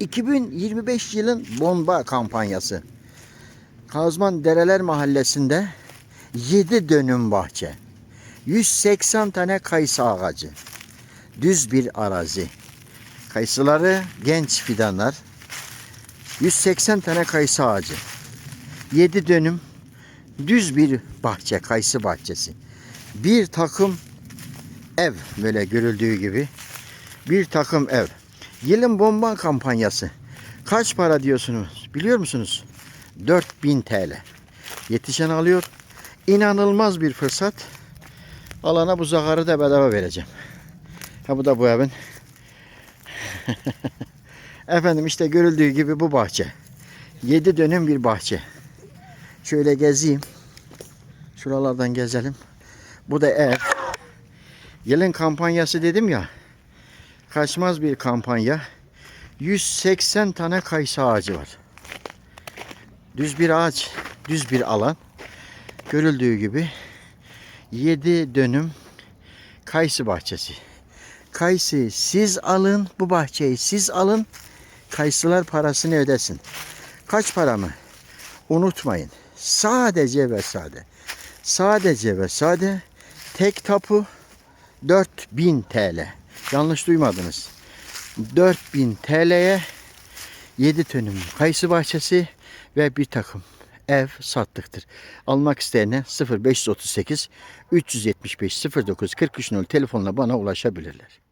2025 yılın bomba kampanyası. Kazman Dereler Mahallesi'nde 7 dönüm bahçe. 180 tane kayısı ağacı. Düz bir arazi. Kayısıları genç fidanlar. 180 tane kayısı ağacı. 7 dönüm düz bir bahçe, kayısı bahçesi. Bir takım ev böyle görüldüğü gibi. Bir takım ev. Yılın bomba kampanyası. Kaç para diyorsunuz? Biliyor musunuz? 4000 TL. Yetişen alıyor. İnanılmaz bir fırsat. Alana bu zagarı da bedava vereceğim. Ha bu da bu evin. Efendim işte görüldüğü gibi bu bahçe. 7 dönüm bir bahçe. Şöyle gezeyim. Şuralardan gezelim. Bu da ev. Yılın kampanyası dedim ya. Kaçmaz bir kampanya. 180 tane kayısı ağacı var. Düz bir ağaç, düz bir alan. Görüldüğü gibi 7 dönüm kayısı bahçesi. Kayısı siz alın, bu bahçeyi siz alın. Kayısılar parasını ödesin. Kaç para mı? Unutmayın. Sadece ve sade. Sadece ve sade tek tapu 4000 TL. Yanlış duymadınız. 4000 TL'ye 7 dönüm kayısı bahçesi ve bir takım ev sattıktır. Almak isteyene 0538 375 09 43 0 telefonla bana ulaşabilirler.